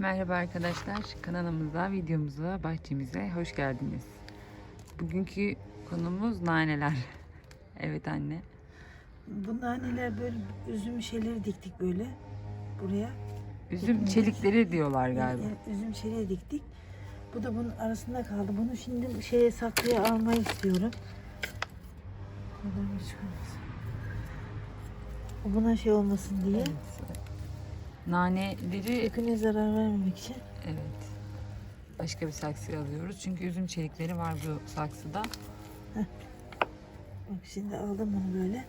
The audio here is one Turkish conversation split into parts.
Merhaba arkadaşlar, kanalımıza, videomuza, bahçemize hoş geldiniz. Bugünkü konumuz naneler. evet anne. Bu naneler böyle üzüm şeyleri diktik böyle buraya. Üzüm çelikleri diyorlar galiba. Yani üzüm şeyleri diktik. Bu da bunun arasında kaldı. Bunu şimdi şeye saklıya almayı istiyorum. Buradan Buna şey olmasın diye. Naneleri Köküne zarar vermemek için. evet. Başka bir saksıya alıyoruz. Çünkü üzüm çelikleri var bu saksıda. Bak şimdi aldım bunu böyle.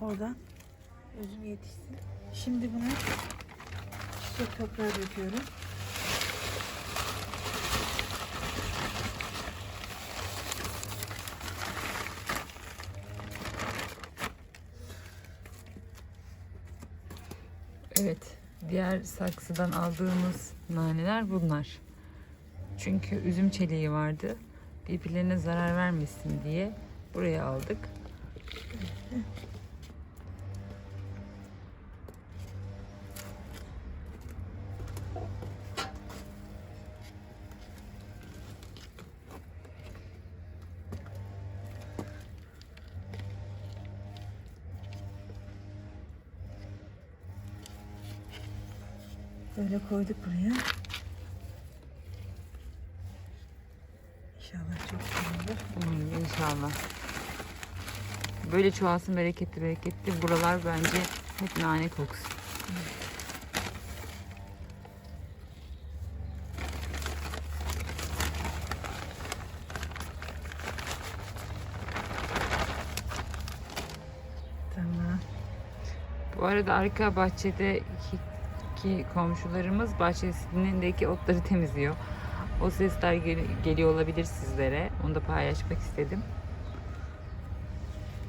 Oradan üzüm yetişsin. Şimdi buna çiçek toprağı döküyorum. Evet. Diğer saksıdan aldığımız naneler bunlar. Çünkü üzüm çeliği vardı. Birbirlerine zarar vermesin diye buraya aldık. Böyle koyduk buraya. İnşallah çok güzel olur. Hmm, inşallah. Böyle çoğalsın bereketli bereketli. Buralar bence hep nane kokusu. Tamam. Bu arada arka bahçedeki ki komşularımız bahçesindeki otları temizliyor. O sesler gel- geliyor olabilir sizlere. Onu da paylaşmak istedim.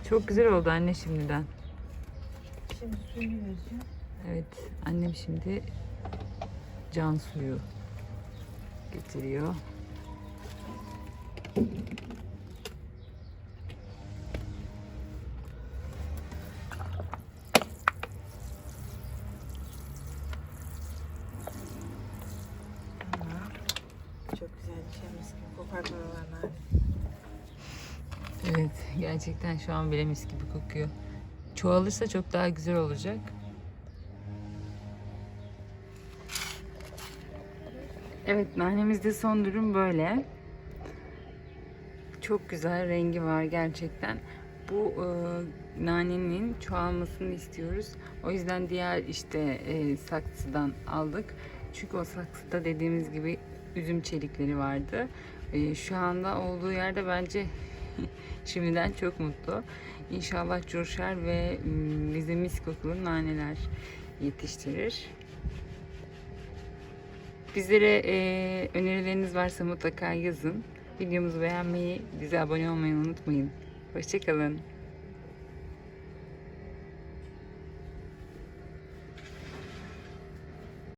Çok güzel oldu anne şimdiden. Şimdi suyunu vereceğim. Evet, annem şimdi can suyu getiriyor. Tamam. Çok güzel bir şey buralar Evet, gerçekten şu an bile mis gibi kokuyor. Çoğalırsa çok daha güzel olacak. Evet, nanemizde son durum böyle. Çok güzel rengi var gerçekten. Bu e, nanenin çoğalmasını istiyoruz. O yüzden diğer işte e, saksıdan aldık. Çünkü o saksıda dediğimiz gibi üzüm çelikleri vardı. E, şu anda olduğu yerde bence şimdiden çok mutlu. İnşallah coşar ve mm, bize mis kokulu naneler yetiştirir. Bizlere e, önerileriniz varsa mutlaka yazın. Videomuzu beğenmeyi, bize abone olmayı unutmayın. Hoşçakalın.